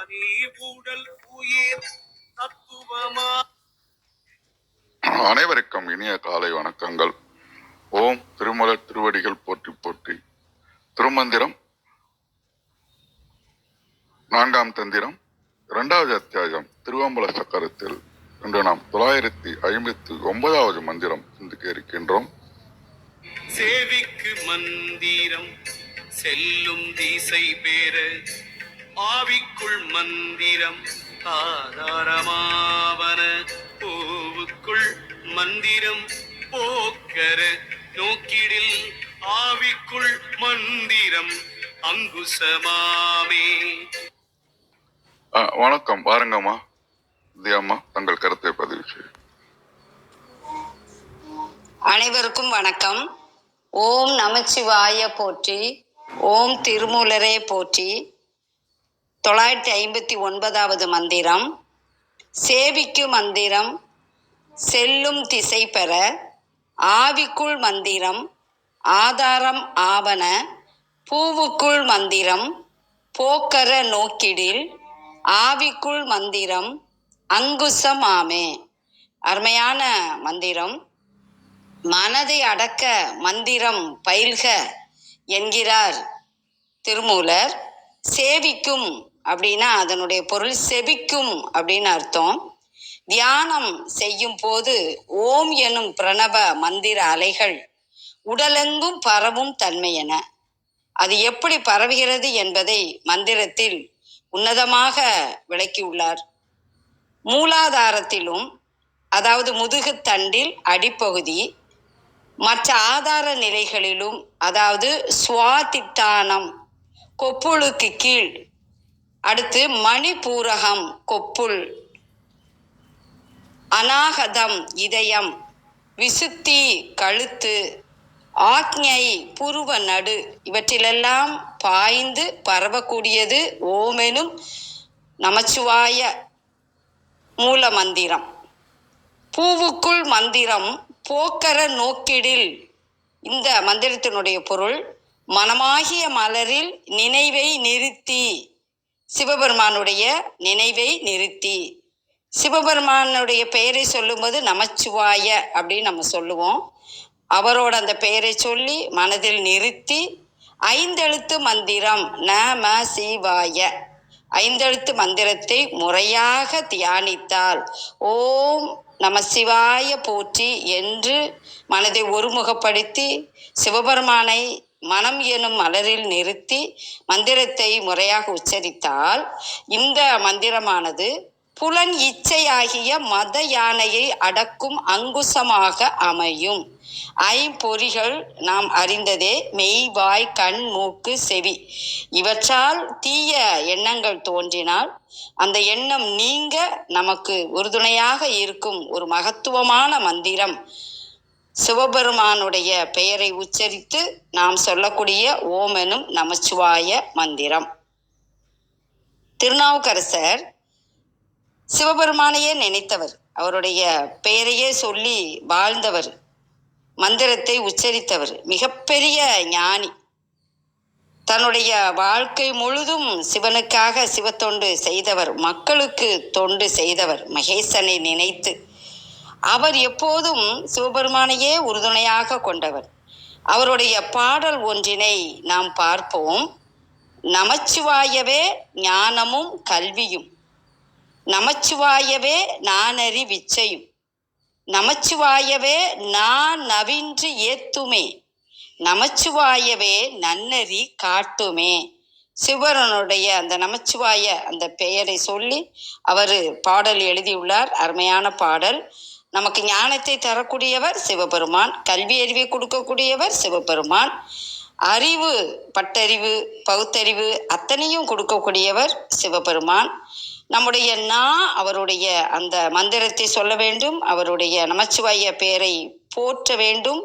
ஆனி உடல் உயிர் தத்துவமா? அனைவருக்கும் இனிய காலை வணக்கங்கள். ஓம் திருமல திருவடிகள் போற்றி போற்றி. திருமந்திரம் நான்காம் தந்திரம் இரண்டாவது அத்தியாயம் திருவம்பல சக்கரத்தில் இன்று நாம் தொள்ளாயிரத்தி ஐம்பத்தி ஒன்பதாவது மந்திரம் சிந்திக்க இருக்கின்றோம் சேவிக்கு மந்திரம் செல்லும் திசை பேர ஆவிக்குள் மந்திரம் ஆதாரமாவன. பூவுக்குள் மந்திரம் போக்கர. நோக்கிடில் ஆவிக்குள் மந்திரம் அங்குசமாமே. ஆ, வணக்கம். பாருங்கம்மா தியாம்மா தங்கள் கருத்தை பதிவு செய்யும் அனைவருக்கும் வணக்கம். ஓம் நமச்சிவாய போற்றி ஓம் திருமூலரே போற்றி. தொள்ளாயிரத்தி ஐம்பத்தி ஒன்பதாவது மந்திரம் சேவிக்கு மந்திரம் செல்லும் திசை பெற ஆவிக்குள் மந்திரம் ஆதாரம் ஆவன பூவுக்குள் மந்திரம் போக்கர நோக்கிடில் ஆவிக்குள் மந்திரம் அங்குசம் ஆமே. அருமையான மந்திரம். மனதை அடக்க மந்திரம் பயில்க என்கிறார் திருமூலர். சேவிக்கும் அப்படின்னா அதனுடைய பொருள் செபிக்கும் அப்படின்னு அர்த்தம். தியானம் செய்யும் போது ஓம் எனும் பிரணவ மந்திர அலைகள் உடலெங்கும் பரவும் தன்மையென அது எப்படி பரவுகிறது என்பதை மந்திரத்தில் உன்னதமாக விளக்கியுள்ளார் மூலாதாரத்திலும் அதாவது முதுகுத்தண்டில் அடிப்பகுதி மற்ற ஆதார நிலைகளிலும் அதாவது சுவாதித்தானம் கொப்புளுக்கு கீழ் அடுத்து மணிபூரகம் கொப்புள் அநாகதம் இதயம் விசுத்தி கழுத்து ஆக்ஞை புருவ நடு இவற்றிலெல்லாம் பாய்ந்து பரவக்கூடியது ஓமெனும் நமச்சிவாய மூல மந்திரம் பூவுக்குள் மந்திரம் போக்கர நோக்கிடில் இந்த மந்திரத்தினுடைய பொருள் மனமாகிய மலரில் நினைவை நிறுத்தி. சிவபெருமானுடைய நினைவை நிறுத்தி. சிவபெருமானுடைய பெயரை சொல்லும்போது நமச்சிவாய அப்படின்னு நம்ம சொல்லுவோம். அவரோட அந்த பெயரை சொல்லி மனதில் நிறுத்தி ஐந்தெழுத்து மந்திரம் நம சிவாய ஐந்தெழுத்து மந்திரத்தை முறையாக தியானித்தால் ஓம் நம சிவாய போற்றி என்று மனதை ஒருமுகப்படுத்தி சிவபெருமானை மனம் எனும் மலரில் நிறுத்தி மந்திரத்தை முறையாக உச்சரித்தால் இந்த மந்திரமானது புலன் இச்சையாகிய மத யானையை அடக்கும் அங்குசமாக அமையும். ஐம்பொறிகள் நாம் அறிந்ததே மெய் வாய் கண் மூக்கு செவி. இவற்றால் தீய எண்ணங்கள் தோன்றினால் அந்த எண்ணம் நீங்க நமக்கு உறுதுணையாக இருக்கும் ஒரு மகத்துவமான மந்திரம். சிவபெருமானுடைய பெயரை உச்சரித்து நாம் சொல்லக்கூடிய ஓமெனும் நமச்சிவாய மந்திரம். திருநாவுக்கரசர் சிவபெருமானையே நினைத்தவர். அவருடைய பெயரையே சொல்லி வாழ்ந்தவர். மந்திரத்தை உச்சரித்தவர். மிகப்பெரிய ஞானி. தன்னுடைய வாழ்க்கை முழுதும் சிவனுக்காக சிவத்தொண்டு செய்தவர். மக்களுக்கு தொண்டு செய்தவர். மகேசனை நினைத்து. அவர் எப்போதும் சிவபெருமானையே உறுதுணையாக கொண்டவர். அவருடைய பாடல் ஒன்றினை நாம் பார்ப்போம். நமச்சிவாயவே ஞானமும் கல்வியும். நமச்சிவாயவே நானறி விச்சையும். நமச்சிவாயவே நான் நவின்று ஏத்துமே. நமச்சிவாயவே நன்னறி காட்டுமே. சிவரனுடைய அந்த நமச்சிவாய அந்த பெயரை சொல்லி அவர் பாடல் எழுதியுள்ளார். அருமையான பாடல். நமக்கு ஞானத்தை தரக்கூடியவர் சிவபெருமான் கல்வி அறிவை கொடுக்கக்கூடியவர் சிவபெருமான். அறிவு பட்டறிவு பகுத்தறிவு அத்தனையும் கொடுக்கக்கூடியவர் சிவபெருமான். நம்முடைய நா அவருடைய அந்த மந்திரத்தை சொல்ல வேண்டும் அவருடைய நமச்சிவாய பெயரை போற்ற வேண்டும்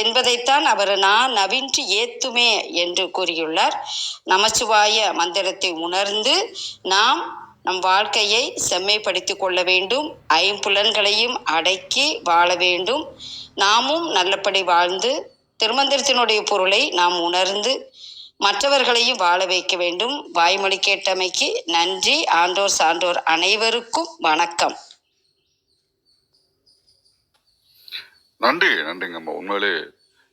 என்பதைத்தான் அவர் நான் நவின்று ஏத்துமே என்று கூறியுள்ளார். நமச்சிவாய மந்திரத்தை உணர்ந்து நாம் நம் வாழ்க்கையை செம்மைப்படுத்திக் கொள்ள வேண்டும். ஐம்புலன்களையும் அடக்கி வாழ வேண்டும். நாமும் நல்லபடி வாழ்ந்து திருமந்திரத்தினுடைய பொருளை நாம் உணர்ந்து மற்றவர்களையும் வாழ வைக்க வேண்டும். வாய்மொழி கேட்டமைக்கு நன்றி. ஆண்டோர் சான்றோர் அனைவருக்கும் வணக்கம். நன்றி நன்றிங்கம்மா. உண்மையிலே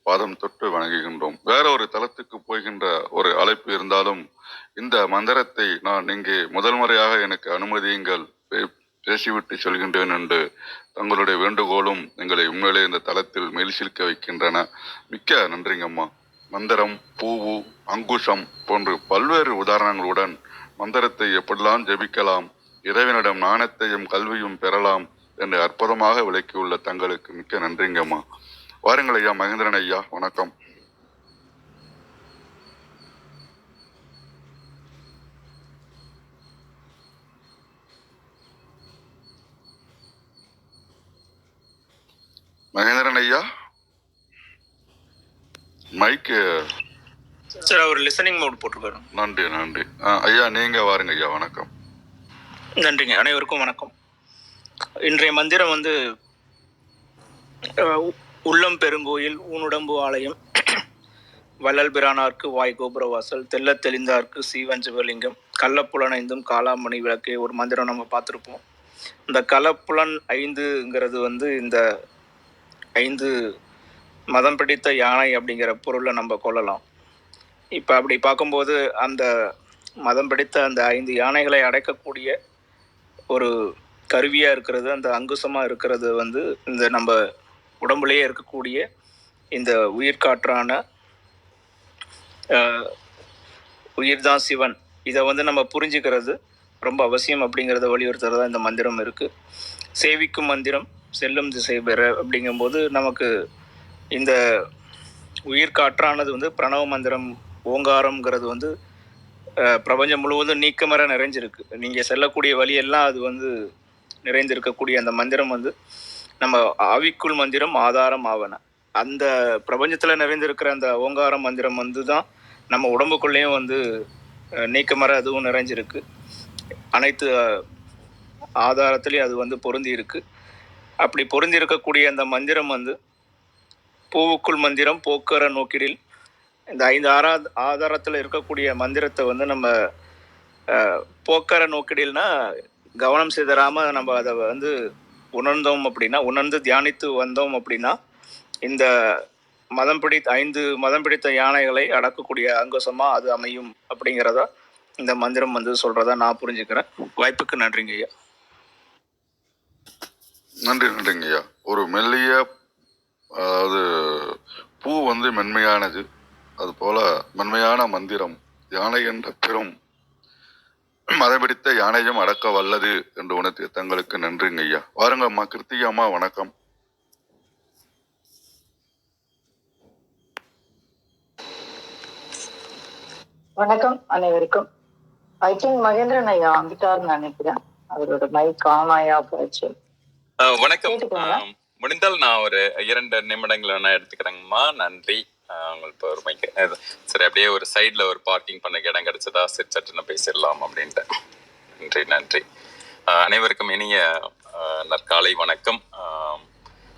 பாதம் தொட்டு வணங்குகின்றோம். வேற ஒரு தளத்துக்கு போகின்ற ஒரு அழைப்பு இருந்தாலும் இந்த மந்திரத்தை நான் இங்கே முதல் முறையாக எனக்கு அனுமதியுங்கள். பே- பேசிவிட்டு சொல்கின்றேன் என்று தங்களுடைய வேண்டுகோளும் எங்களை உண்மையிலே இந்த தளத்தில் மெலிசில்க்க வைக்கின்றன. மிக்க நன்றிங்கம்மா மந்திரம் பூவு அங்குஷம் போன்று பல்வேறு உதாரணங்களுடன் மந்திரத்தை எப்படிலாம் ஜெபிக்கலாம் இறைவனிடம் நாணத்தையும் கல்வியும் பெறலாம் என்று அற்புதமாக விளக்கியுள்ள தங்களுக்கு மிக்க நன்றிங்கம்மா வாருங்கள் ஐயா மகேந்திரன் ஐயா வணக்கம். மகேந்திரன் ஐயா மைக்கு சார் அவர் லிசனிங் மோட் போட்டிருக்காரு. நன்றி நன்றி. ஐயா நீங்க வாருங்க ஐயா வணக்கம். நன்றிங்க அனைவருக்கும் வணக்கம். இன்றைய மந்திரம் வந்து உள்ளம் பெருங்கோயில் ஊனுடம்பு ஆலயம். வள்ளல் பிரானார்க்கு வாய் கோபுரவாசல் தெல்ல தெளிந்தார்க்கு கள்ளப்புலன் ஐந்தும் காலாமணி விளக்கு ஒரு மந்திரம் நம்ம பார்த்துருப்போம். இந்த கலப்புலன் ஐந்துங்கிறது வந்து இந்த ஐந்து மதம் பிடித்த யானை அப்படிங்கிற பொருளை நம்ம கொள்ளலாம் இப்போ அப்படி பார்க்கும்போது அந்த மதம் பிடித்த அந்த ஐந்து யானைகளை அடைக்கக்கூடிய ஒரு கருவியாக இருக்கிறது அந்த அங்குசமாக இருக்கிறது வந்து இந்த நம்ம உடம்புலேயே இருக்கக்கூடிய இந்த உயிர்காற்றான உயிர் உயிர்தான் சிவன். இதை வந்து நம்ம புரிஞ்சுக்கிறது ரொம்ப அவசியம் அப்படிங்கிறத வலியுறுத்துறதா இந்த மந்திரம் இருக்குது சேவிக்கும் மந்திரம் செல்லும் திசை பெற அப்படிங்கும்போது நமக்கு இந்த உயிர் காற்றானது வந்து பிரணவ மந்திரம் ஓங்காரம்ங்கிறது வந்து பிரபஞ்சம் முழுவதும் நீக்கமர நிறைஞ்சிருக்கு. நீங்கள் செல்லக்கூடிய வழியெல்லாம் அது வந்து நிறைந்திருக்கக்கூடிய அந்த மந்திரம் வந்து நம்ம ஆவிக்குள் மந்திரம் ஆதாரம் ஆவன. அந்த பிரபஞ்சத்தில் நிறைந்திருக்கிற அந்த ஓங்கார மந்திரம் வந்து தான் நம்ம உடம்புக்குள்ளேயும் வந்து அஹ், நீக்கமர அதுவும் நிறைஞ்சிருக்கு. அனைத்து ஆதாரத்துலேயும் அது வந்து பொருந்தி இருக்கு அப்படி பொருந்தி இருக்கக்கூடிய அந்த மந்திரம் வந்து பூவுக்குள் மந்திரம் போக்கர நோக்கிடில் இந்த ஐந்து ஆரா ஆதாரத்தில் இருக்கக்கூடிய மந்திரத்தை வந்து நம்ம அஹ், போக்கர நோக்கிடில்னா கவனம் சிதறாமல் நம்ம அதை வந்து உணர்ந்தோம் அப்படின்னா உணர்ந்து தியானித்து வந்தோம் அப்படின்னா இந்த மதம் பிடித்த ஐந்து மதம் பிடித்த யானைகளை அடக்கக்கூடிய அங்கசமாக அது அமையும் அப்படிங்கிறதா இந்த மந்திரம் வந்து சொல்கிறதா நான் புரிஞ்சுக்கிறேன். வாய்ப்புக்கு நன்றிங்க ஐயா. நன்றி நன்றிங்க ஐயா. ஒரு மெல்லிய அது பூ வந்து மென்மையானது. அதுபோல் மென்மையான மந்திரம் யானை என்ற பெரும் மதபிடித்த யானையும் அடக்க வல்லது என்று உணர்த்திய தங்களுக்கு நன்றிங்க ஐயா. வாருங்க அம்மா கிருத்திகா அம்மா வணக்கம். வணக்கம் அனைவருக்கும். ஐ திங்க் மகேந்திரன் ஐயா வந்துட்டாருன்னு நினைக்கிறேன். அவரோட மைக் ஆன் ஆயா போச்சு. வணக்கம். முடிந்தால் நான் ஒரு இரண்டு நிமிடங்கள் வேணா எடுத்துக்கிறேங்கம்மா. நன்றி. அஹ் உங்களுக்கு பொறுமைக்கு. சரி அப்படியே ஒரு சைடில் ஒரு பார்க்கிங் பண்ண இடம் கிடைச்சதா? சரி சட்டுன்னு பேசிடலாம் அப்படின்ட்டு. நன்றி நன்றி. அனைவருக்கும் இனிய நற்காலை வணக்கம்.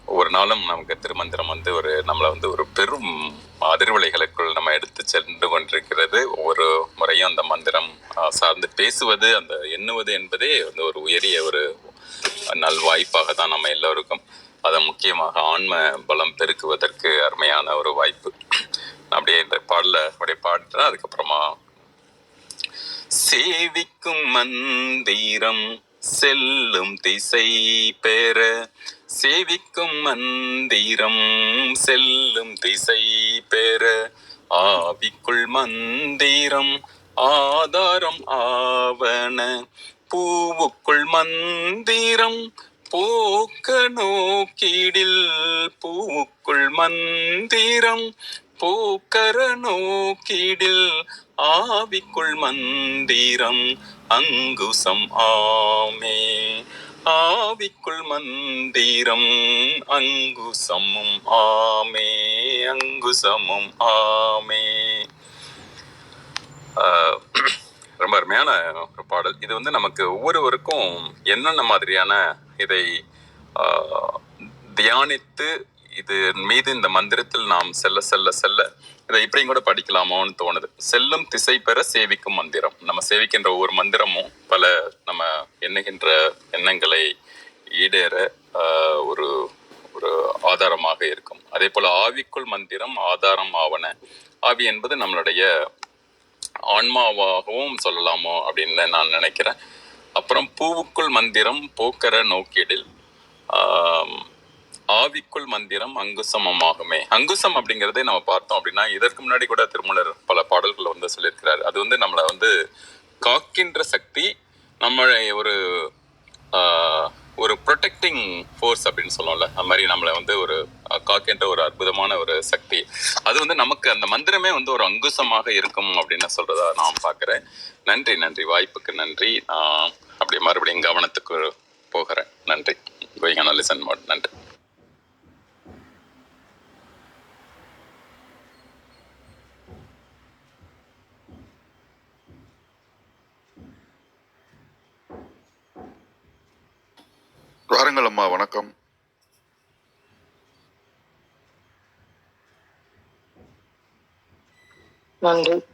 ஒவ்வொரு நாளும் நமக்கு திருமந்திரம் வந்து ஒரு நம்மளை வந்து ஒரு பெரும் அதிர்வலைகளுக்குள் நம்ம எடுத்து சென்று கொண்டிருக்கிறது. ஒவ்வொரு முறையும் அந்த மந்திரம் சார்ந்து பேசுவது அந்த எண்ணுவது என்பதே வந்து ஒரு உயரிய ஒரு நல்வாய்ப்பாக தான் நம்ம எல்லோருக்கும். அது முக்கியமாக ஆன்ம பலம் பெருக்குவதற்கு அருமையான ஒரு வாய்ப்பு. அப்படியே இந்த பாடல அப்படியே பாடுறேன் அதுக்கப்புறமா சேவிக்கும் மந்திரம் செல்லும் திசை பெற சேவிக்கும் மந்திரம் செல்லும் திசை பெற ஆவிக்குள் மந்திரம் ஆதாரம் ஆவன பூவுக்குள் மந்திரம் போக்க நோக்கீடில் பூக்குள் மந்திரம் போக்கர நோக்கீடில் ஆவிக்குள் மந்திரம் அங்குசம் ஆமே. ஆவிக்குள் மந்திரம் அங்குசமும் ஆமே அங்குசமும் ஆமே. ரொம்ப அருமையான ஒரு பாடல். இது வந்து நமக்கு ஒவ்வொருவருக்கும் என்னென்ன மாதிரியான இதை தியானித்து இது மீது இந்த மந்திரத்தில் நாம் செல்ல செல்ல செல்ல இதை இப்படியும் கூட படிக்கலாமோன்னு தோணுது. செல்லும் திசை பெற சேவிக்கும் மந்திரம். நம்ம சேவிக்கின்ற ஒவ்வொரு மந்திரமும் பல நம்ம எண்ணுகின்ற எண்ணங்களை ஈடேற ஒரு ஒரு ஆதாரமாக இருக்கும். அதே போல ஆவிக்குள் மந்திரம் ஆதாரம் ஆவன. ஆவி என்பது நம்மளுடைய ஆன்மாவாகவும் சொல்லலாமோ அப்படின்னு நான் நினைக்கிறேன். அப்புறம் பூவுக்குள் மந்திரம் போக்கர நோக்கிடில் ஆவிக்குள் மந்திரம் அங்குசமமாகுமே அங்குசம் அப்படிங்கிறதே நம்ம பார்த்தோம் அப்படின்னா இதற்கு முன்னாடி கூட திருமலர் பல பாடல்கள் வந்து சொல்லியிருக்கிறார். அது வந்து நம்மளை வந்து காக்கின்ற சக்தி நம்மளை ஒரு ஒரு ப்ரொடெக்டிங் ஃபோர்ஸ் அப்படின்னு சொல்லுவோம்ல அது மாதிரி நம்மளை வந்து ஒரு காக்கின்ற ஒரு அற்புதமான ஒரு சக்தி. அது வந்து நமக்கு அந்த மந்திரமே வந்து ஒரு அங்குசமாக இருக்கும் அப்படின்னு சொல்றதா நான் பார்க்குறேன். நன்றி நன்றி. வாய்ப்புக்கு நன்றி. நான் அப்படியே மறுபடியும் கவனத்துக்கு போகிறேன். நன்றி. கோயிங் லிசன் மோட் நன்றி. வாருங்கள் அம்மா வணக்கம். நன்றி.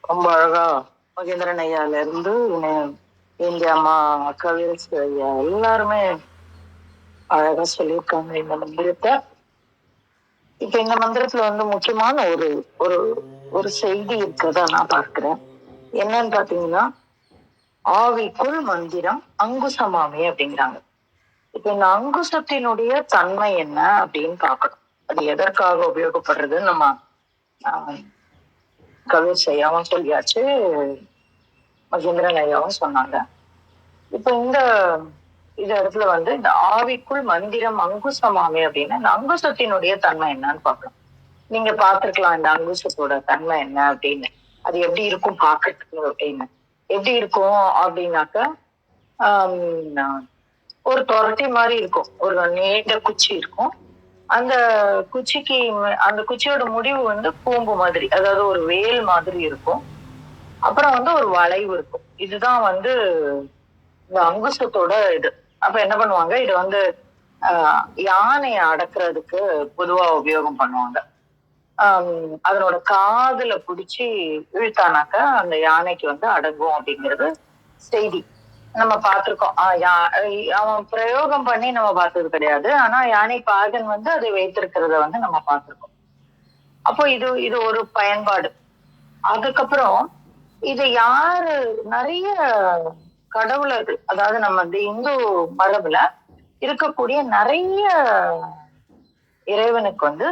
ரொம்ப அழகா மகேந்திரன் ஐயால இருந்து இந்திய அம்மா கவிரசு ஐயா எல்லாருமே அழகா சொல்லியிருக்காங்க இந்த மந்திரத்தை. இப்ப இந்த மந்திரத்துல வந்து முக்கியமான ஒரு ஒரு ஒரு செய்தி இருக்கிறதா நான் பார்க்கிறேன். என்னன்னு பாத்தீங்கன்னா ஆவிக்குள் மந்திரம் அங்குசமாமி அப்படிங்கிறாங்க. இப்ப இந்த அங்குசத்தினுடைய தன்மை என்ன அப்படின்னு பாக்கணும் அது எதற்காக உபயோகப்படுறதுன்னு நம்ம ஆஹ், கவிர் செய்யாம சொல்லியாச்சு. மகேந்திரன் ஐயாவும் சொன்னாங்க. இப்ப இந்த இந்த இடத்துல வந்து இந்த ஆவிக்குள் மந்திரம் அங்குசமாமே அப்படின்னா இந்த அங்குசத்தினுடைய தன்மை என்னன்னு பார்க்கலாம். நீங்க பார்த்திருக்கலாம் இந்த அங்குசத்தோட தன்மை என்ன அப்படின்னு. அது எப்படி இருக்கும் பாக்குறதுக்கு அப்படின்னு. எப்படி இருக்கும் அப்படின்னாக்க ஆஹ் ஒரு துரட்டி மாதிரி இருக்கும். ஒரு நீண்ட குச்சி இருக்கும். அந்த குச்சிக்கு அந்த குச்சியோட முடிவு வந்து கூம்பு மாதிரி அதாவது ஒரு வேல் மாதிரி இருக்கும். அப்புறம் வந்து ஒரு வளைவு இருக்கும். இதுதான் வந்து இந்த அங்குசத்தோட இது. அப்ப என்ன பண்ணுவாங்க? இது வந்து யானையை அடக்குறதுக்கு பொதுவா உபயோகம் பண்ணுவாங்க. அதனோட காதுல பிடிச்சி இழுத்தானாக்க அந்த யானைக்கு வந்து அடங்கும் அப்படிங்கிறது செய்தி. நம்ம பார்த்திருக்கோம். யா- அவன் பிரயோகம் பண்ணி நம்ம பார்த்தது கிடையாது. ஆனா யானை பாகன் வந்து அதை வைத்திருக்கிறத வந்து நம்ம பார்த்திருக்கோம். அப்போ இது இது ஒரு பயன்பாடு. அதுக்கப்புறம் இது யாரு நிறைய கடவுளர்கள் அதாவது நம்ம இந்த இந்து மரபுல இருக்கக்கூடிய நிறைய இறைவனுக்கு வந்து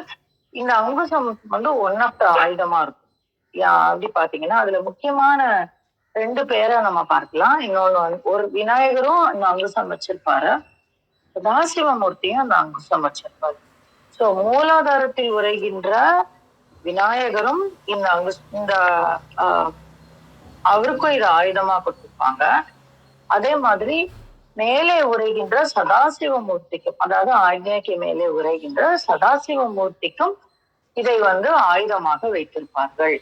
இந்த அங்குசம் வந்து ஒன் ஆஃப் த ஆயுதமா இருக்கும். அப்படி பாத்தீங்கன்னா அதுல முக்கியமான ரெண்டு பேரை நம்ம பார்க்கலாம். இன்னொன்னு ஒரு விநாயகரும் இந்த அங்குசம் வச்சிருப்பாரு. சதாசிவமூர்த்தியும் அந்த அங்குசம் வச்சிருப்பாரு. சோ மூலாதாரத்தில் உரைகின்ற விநாயகரும் இந்த அங்கு இந்த ஆஹ், அவருக்கும் இது ஆயுதமா கொடுத்திருப்பாங்க. அதே மாதிரி மேலே உரைகின்ற சதாசிவமூர்த்திக்கும் அதாவது ஆக்னேக்கு மேலே உரைகின்ற சதாசிவமூர்த்திக்கும் இதை வந்து ஆயுதமாக வைத்திருப்பார்கள்.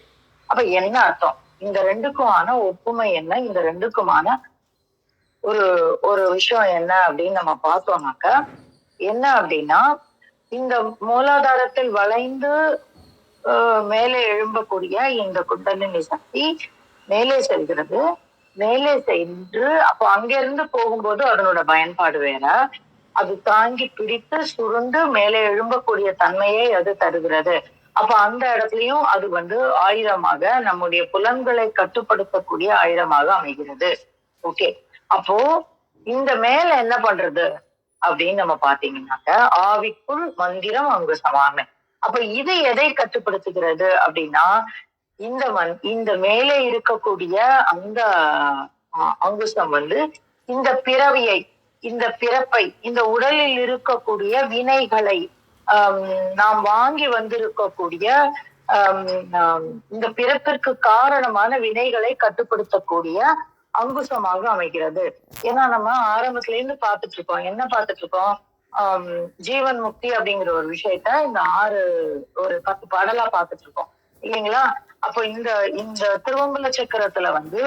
அப்ப என்ன அர்த்தம்? இந்த ரெண்டுக்குமான ஒப்புமை என்ன? இந்த ரெண்டுக்குமான ஒரு ஒரு விஷயம் என்ன அப்படின்னு நம்ம பார்த்தோம்னாக்க என்ன அப்படின்னா இந்த மூலாதாரத்தில் வளைந்து ஆஹ், மேலே எழும்பக்கூடிய இந்த குண்டலினி சக்தி மேலே செல்கிறது. மேலே சென்று அப்போ அங்கிருந்து போகும்போது அதனோட பயன்பாடு வேற. அது தாங்கி பிடித்து சுருண்டு மேலே எழும்பக்கூடிய தன்மையை அது தருகிறது. அப்ப அந்த இடத்துலயும் அது வந்து ஆயுதமாக நம்முடைய புலன்களை கட்டுப்படுத்தக்கூடிய ஆயுதமாக அமைகிறது. ஓகே. அப்போ இந்த மேல என்ன பண்றது? அப்படின்னு நம்ம பாத்தீங்கன்னாக்க ஆவிக்குள் மந்திரம் அங்கு சமாமை அப்ப இது எதை கட்டுப்படுத்துகிறது அப்படின்னா இந்த மண் இந்த மேலே இருக்கக்கூடிய அந்த அஹ், அங்குசம் வந்து இந்த பிறவியை இந்த பிறப்பை இந்த உடலில் இருக்கக்கூடிய வினைகளை நாம் வாங்கி வந்திருக்கக்கூடிய இந்த பிறப்பிற்கு காரணமான வினைகளை கட்டுப்படுத்தக்கூடிய அங்குசமாக அமைகிறது. ஏன்னா நம்ம ஆரம்பத்துல இருந்து பார்த்துட்டு இருக்கோம் என்ன பார்த்துட்டு இருக்கோம் ஜீவன் முக்தி அப்படிங்கிற ஒரு விஷயத்த இந்த ஆறு ஒரு பத்து பாடலா பார்த்துட்டு இருக்கோம் இல்லைங்களா? அப்போ இந்த இந்த திருவம்பல சக்கரத்துல வந்து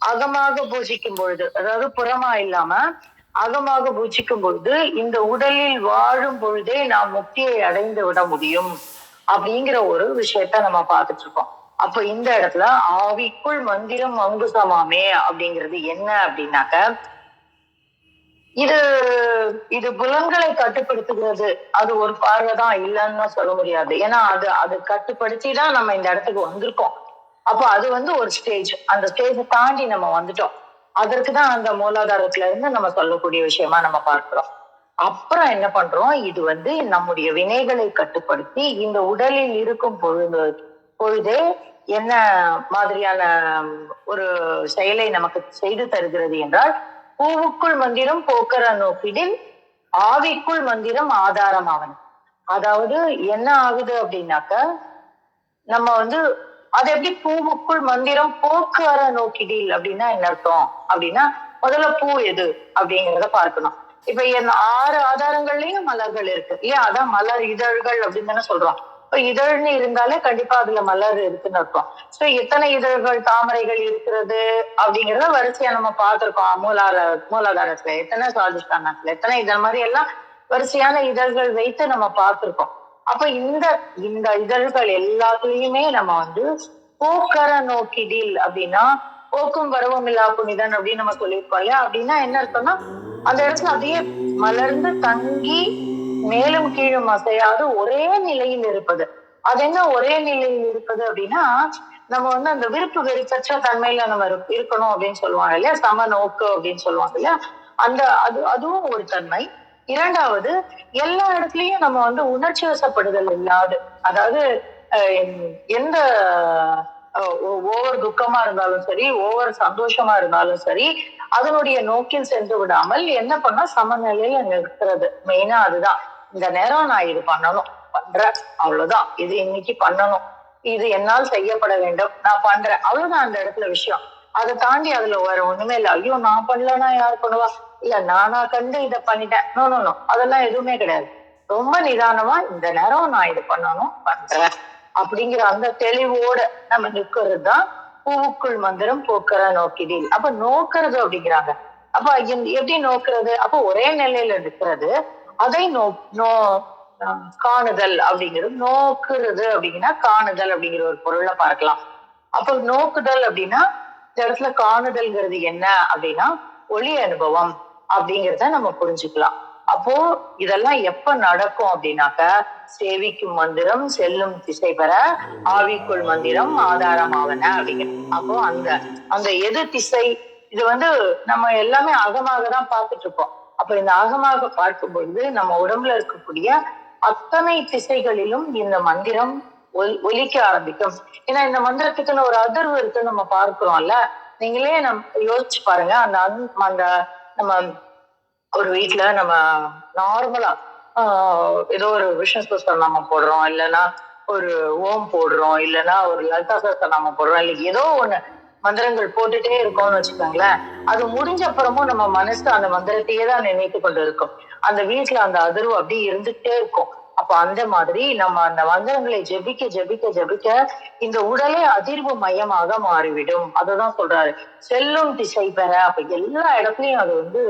அகமாக பூஜிக்கும் பொழுது அதாவது புறமா இல்லாம அகமாக பூஜிக்கும் பொழுது இந்த உடலில் வாழும் பொழுதே நாம் முக்தியை அடைந்து விட முடியும் அப்படிங்கிற ஒரு விஷயத்த நம்ம பார்த்துட்டு இருக்கோம். அப்ப இந்த இடத்துல ஆவிக்குள் மந்திரம் அங்குசமாமே அப்படிங்கிறது என்ன அப்படின்னாக்க இது இது புலன்களை கட்டுப்படுத்துகிறது. அது ஒரு பார்வை தான் இல்லைன்னு சொல்ல முடியாது. ஏன்னா அது அது கட்டுப்படுத்தி தான் நம்ம இந்த இடத்துக்கு வந்திருக்கோம். அப்போ அது வந்து ஒரு ஸ்டேஜ் அந்த ஸ்டேஜை தாண்டி நம்ம வந்துட்டோம். அதற்கு தான் அந்த மூலாதாரத்துல இருந்து நம்ம சொல்லக்கூடிய விஷயமா நம்ம பார்க்கிறோம். அப்புறம் என்ன பண்றோம்? இது வந்து நம்முடைய வினைகளை கட்டுப்படுத்தி இந்த உடலில் இருக்கும் பொழுது பொழுதே என்ன மாதிரியான ஒரு செயலை நமக்கு செய்து தருகிறது என்றால் பூவுக்குள் மந்திரம் போக்கர நோக்கிடில் ஆவிக்குள் மந்திரம் ஆதாரம் ஆதாரமாவன் அதாவது என்ன ஆகுது அப்படின்னாக்க நம்ம வந்து அது எப்படி பூவுக்குள் மந்திரம் போக்குவர நோக்கிடில் அப்படின்னா என்ன அர்த்தம்? அப்படின்னா முதல்ல பூ எது அப்படிங்கிறத பார்க்கணும். இப்ப என் ஆறு ஆதாரங்கள்லயும் மலர்கள் இருக்கு. இல்லையா? அதான் மலர் இதழ்கள் அப்படின்னு தானே சொல்றோம். இப்ப இதழ்னு இருந்தாலே கண்டிப்பா அதுல மலர் இருக்குன்னு இருக்கும் ஸோ எத்தனை இதழ்கள் தாமரைகள் இருக்கிறது அப்படிங்கறத வரிசையா நம்ம பார்த்திருக்கோம். மூலாதார மூலாதாரத்துல எத்தனை சுவாதிஷ்டானத்துல எத்தனை இதழ் மாதிரி எல்லாம் வரிசையான இதழ்கள் வைத்து நம்ம பார்த்திருக்கோம். அப்ப இந்த இந்த இதழ்கள் எல்லாத்துலயுமே நம்ம வந்து போக்கர நோக்கிடில் அப்படின்னா போக்கும் வரவும் இல்லா புனிதன் அப்படின்னு நம்ம சொல்லியிருக்கோம் இல்லையா? அப்படின்னா என்ன அர்த்தம்னா அந்த இடத்துல அப்படியே மலர்ந்து தங்கி மேலும் கீழும் அசையாது ஒரே நிலையில் இருப்பது. அது என்ன ஒரே நிலையில் இருப்பது அப்படின்னா நம்ம வந்து அந்த விருப்பு வெறுப்பற்ற தன்மையில நம்ம இருக்கணும் அப்படின்னு சொல்லுவாங்க இல்லையா? சம நோக்கு அப்படின்னு சொல்லுவாங்க இல்லையா? அந்த அது அதுவும் ஒரு தன்மை. இரண்டாவது எல்லா இடத்துலயும் நம்ம வந்து உணர்ச்சி வசப்படுதல் இல்லாது அதாவது அஹ், எந்த ஓவர் துக்கமா இருந்தாலும் சரி ஓவர் சந்தோஷமா இருந்தாலும் சரி அதனுடைய நோக்கில் சென்று விடாமல் என்ன பண்ணா சமநிலையில நிற்கிறது. மெயினா அதுதான். இந்த நேரம் நான் இது பண்ணணும். பண்றேன். அவ்வளவுதான். இது இன்னைக்கு பண்ணணும். இது என்னால் செய்யப்பட வேண்டும். நான் பண்றேன். அவ்வளவுதான் அந்த இடத்துல விஷயம். அதை தாண்டி அதுல வேற ஒண்ணுமே இல்லை. ஐயோ நான் பண்ணலன்னா யார் பண்ணுவா? இல்ல நானா கண்டு இதை பண்ணிட்டேன். நோ நோ நோ அதெல்லாம் எதுவுமே கிடையாது. ரொம்ப நிதானமா இந்த நேரம் நான் இது பண்ணணும் பண்றேன். அப்படிங்கிற அந்த தெளிவோட நம்ம நிக்கிறது தான் பூவுக்குள் மந்திரம் போக்குற நோக்கிடில் அப்ப நோக்கிறது அப்படிங்கிறாங்க. அப்ப எப்படி நோக்குறது? அப்ப ஒரே நிலையில நிக்கிறது அதை நோ நோ காணுதல் அப்படிங்கிறது நோக்குறது அப்படிங்கன்னா காணுதல் அப்படிங்கிற ஒரு பொருளை பார்க்கலாம். அப்போ நோக்குதல் அப்படின்னா இந்த இடத்துல காணுதல்ங்கிறது என்ன அப்படின்னா ஒளி அனுபவம் அப்படிங்கிறத நம்ம புரிஞ்சுக்கலாம். அப்போ இதெல்லாம் எப்ப நடக்கும் அப்படின்னாக்க சேவிக்கும் மந்திரம் செல்லும் திசை பெற ஆவிக்குள் மந்திரம் ஆதாரம் ஆவன அப்போ அந்த அந்த எது திசை இது வந்து நம்ம எல்லாமே அகமாக தான் பார்த்துட்டு இருக்கோம் அப்ப இந்த ஆகமாக பார்க்கும் பொழுது நம்ம உடம்புல இருக்கக்கூடிய அத்தனை திசைகளிலும் இந்த மந்திரம் ஒலிக்க ஆரம்பிக்கும். ஏன்னா இந்த மந்திரத்துக்குன்னு ஒரு அதிர்வு இருக்குன்னு நம்ம பார்க்கிறோம்ல நீங்களே நம் யோசிச்சு பாருங்க. அந்த அந்- அந்த நம்ம ஒரு வீட்டுல நம்ம நார்மலா ஏதோ ஒரு விஷ்ணு நாம போடுறோம். இல்லைன்னா ஒரு ஓம் போடுறோம். இல்லைன்னா ஒரு லலிதா சஹஸ்ரநாமம் போடுறோம். இல்லை ஏதோ ஒண்ணு. மந்திரங்கள் போட்டுட்டே இருக்கோம்னு வச்சுக்கோங்களேன். அது முடிஞ்ச அப்புறமும் நம்ம மனசு அந்த மந்திரத்தையே தான் நினைத்து கொண்டு இருக்கும். அந்த வீட்டுல அந்த அதிர்வு அப்படியே இருந்துட்டே இருக்கும். அப்ப அந்த மாதிரி நம்ம அந்த மந்திரங்களை ஜெபிக்க ஜெபிக்க ஜெபிக்க இந்த உடலே அதிர்வு மையமாக மாறிவிடும். அததான் சொல்றாரு. செல்லும் திசை பெற. அப்ப எல்லா இடத்துலயும் அது வந்து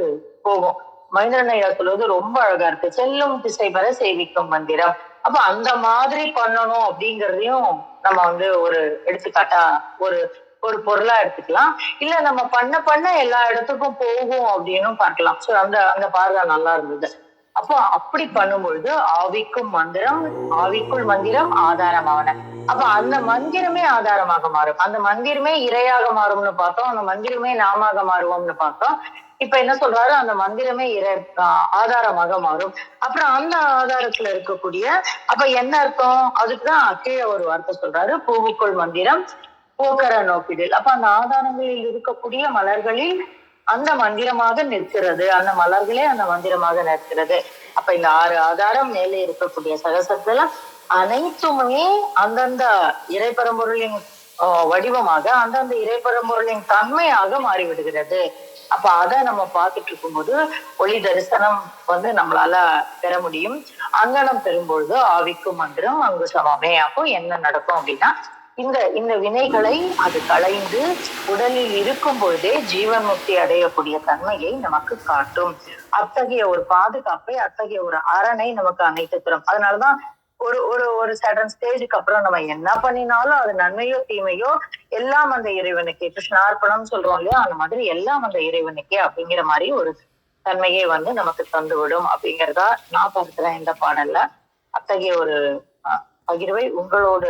போகும். மகேந்திரன் ஐயா சொல்வது ரொம்ப அழகா இருக்கு. செல்லும் திசை பெற சேவிக்கும் மந்திரம். அப்ப அந்த மாதிரி பண்ணணும் அப்படிங்கறதையும் நம்ம வந்து ஒரு எடுத்துக்காட்டா ஒரு ஒரு பொருளா எடுத்துக்கலாம். இல்ல நம்ம பண்ண பண்ண எல்லா இடத்துக்கும் போகும் அப்படின்னும் பார்க்கலாம். சோ அந்த அந்த பார்வை நல்லா இருந்தது. அப்போ அப்படி பண்ணும்பொழுது ஆவிக்கும் மந்திரம் ஆவிக்குள் மந்திரம் ஆதாரமாவன. அப்ப அந்த மந்திரமே ஆதாரமாக மாறும். அந்த மந்திரமே இரையாக மாறும்னு பார்த்தோம். அந்த மந்திரமே நாமாக மாறுவோம்னு பார்த்தோம். இப்ப என்ன சொல்றாரு? அந்த மந்திரமே இறை ஆதாரமாக மாறும். அப்புறம் அந்த ஆதாரத்துல இருக்கக்கூடிய அப்ப என்ன அர்த்தம்? அதுக்குதான் கீழே ஒரு வார்த்தை சொல்றாரு. பூவுக்குள் மந்திரம் போக்கர நோக்கிடில் அப்ப அந்த ஆதாரங்களில் இருக்கக்கூடிய மலர்களில் அந்த மந்திரமாக நிற்கிறது. அந்த மலர்களே அந்த மந்திரமாக நிற்கிறது. அப்ப இந்த ஆறு ஆதாரம் மேலே இருக்கக்கூடிய சகசத்துல அனைத்துமே அந்தந்த இறைப்பரம்பொருளின் வடிவமாக அந்தந்த இறைப்பரம்பொருளின் தன்மையாக மாறிவிடுகிறது. அப்ப அதை நம்ம பார்த்துட்டு இருக்கும்போது ஒளி தரிசனம் வந்து நம்மளால பெற முடியும். அங்கனம் பெறும்பொழுது ஆவிக்கும் மந்திரம் அங்கு சமமே. அப்போ என்ன நடக்கும் அப்படின்னா இந்த இந்த வினைகளை அது களைந்து உடலில் இருக்கும் பொழுதே ஜீவன் முக்தி அடையக்கூடிய தன்மையை நமக்கு காட்டும். அத்தகைய ஒரு பாதுகாப்பை அத்தகைய ஒரு அரணை நமக்கு அமைத்து தரும். அதனாலதான் ஒரு ஒரு ஒரு சடன் ஸ்டேஜுக்கு அப்புறம் நம்ம என்ன பண்ணினாலும் அது நன்மையோ தீமையோ எல்லாம் அந்த இறைவனுக்கே கிருஷ்ணார்ப்பணம் சொல்றோம் இல்லையா? அந்த மாதிரி எல்லாம் அந்த இறைவனுக்கே அப்படிங்கிற மாதிரி ஒரு தன்மையை வந்து நமக்கு தந்துவிடும் அப்படிங்கிறதா நான் பார்க்கிறேன் இந்த பாடல்ல. அத்தகைய ஒரு அஹ், பகிர்வை உங்களோட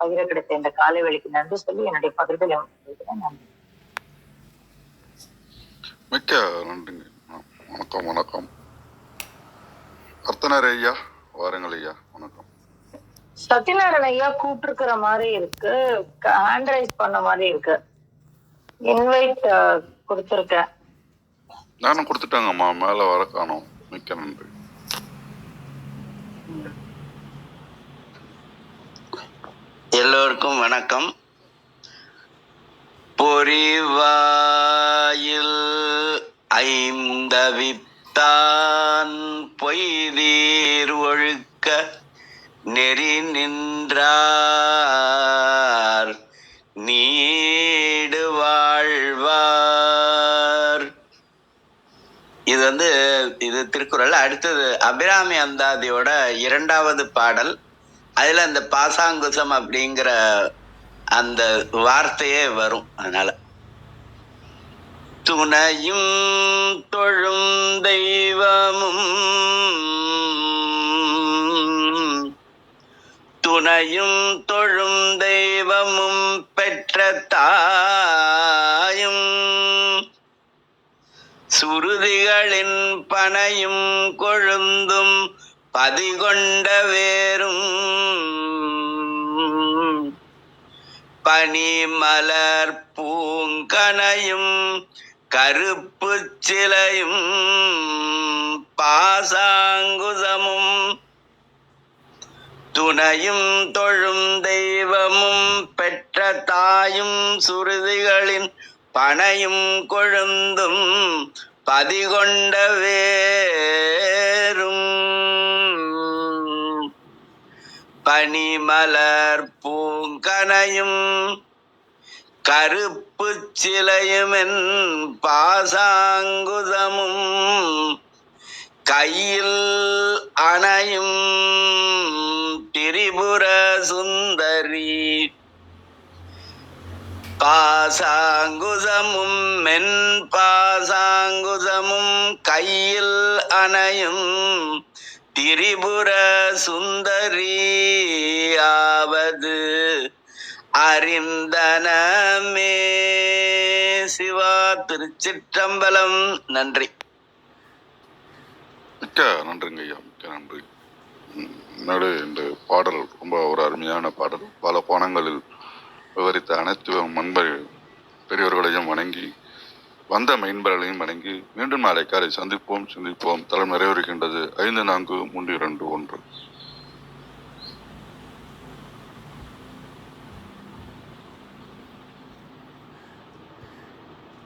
பகிர கிடைத்த இந்த காலை வேலைக்கு நன்றி சொல்லி என்னுடைய முடிக்கிறேன். நன்றி. மிக்க நன்றிங்க. வணக்கம் வணக்கம். அர்த்தனர் ஐயா வாருங்கள் ஐயா. வணக்கம். சத்யநாராயண ஐயா கூப்பிட்டுருக்கிற மாதிரி இருக்கு. ஹேண்ட் ரைஸ் பண்ண மாதிரி இருக்கு. இன்வைட் கொடுத்துருக்கேன். நானும் கொடுத்துட்டாங்கம்மா. மேலே வர காணோம். மிக்க நன்றி. எல்லோருக்கும் வணக்கம். பொறிவாயில் ஐந்தவித்தான் பொய்தீர் ஒழுக்க நெறி நின்றார். நீடு வாழ்வார். இது வந்து இது திருக்குறள் அடுத்தது அபிராமி அந்தாதியோட இரண்டாவது பாடல். அதுல அந்த பாசாங்குசம் அப்படிங்கிற அந்த வார்த்தையே வரும் அதனால. துணையும் தொழும் தெய்வமும் துணையும் தொழும் தெய்வமும் பெற்ற தாயும் சுருதிகளின் பனையும் கொழுந்தும் பதிகொண்ட வேறும் பனிமலர் பூங்கனையும் கருப்பு சிலையும் பாசாங்குதமும் துணையும் தொழும் தெய்வமும் பெற்ற தாயும் சுருதிகளின் பனையும் கொழுந்தும் பதிகொண்ட பனிமலர் பூங்கனையும் கருப்பு சிலையுமென் பாசாங்குதமும் கையில் அணையும் திரிபுர சுந்தரி. பாசாங்குதமும் மென் பாசாங்குதமும் கையில் அணையும் திரிபுர சுந்தரியாவது அறிந்தனமே. சிவா திருச்சிற்றம்பலம். நன்றி. மிக்க நன்றிங்க ஐயா மிக்க நன்றி. ம், இந்த பாடல் ரொம்ப ஒரு அருமையான பாடல். பல கோணங்களில் விவரித்த அனைத்து மண்பர் பெரியவர்களையும் வணங்கி வந்த மெயின்பர்களையும் வணங்கி மீண்டும் நாளை காலை சந்திப்போம் சிந்திப்போம். தளம் நிறைவேறுகின்றது. ஐந்து நான்கு மூன்று இரண்டு ஒன்று.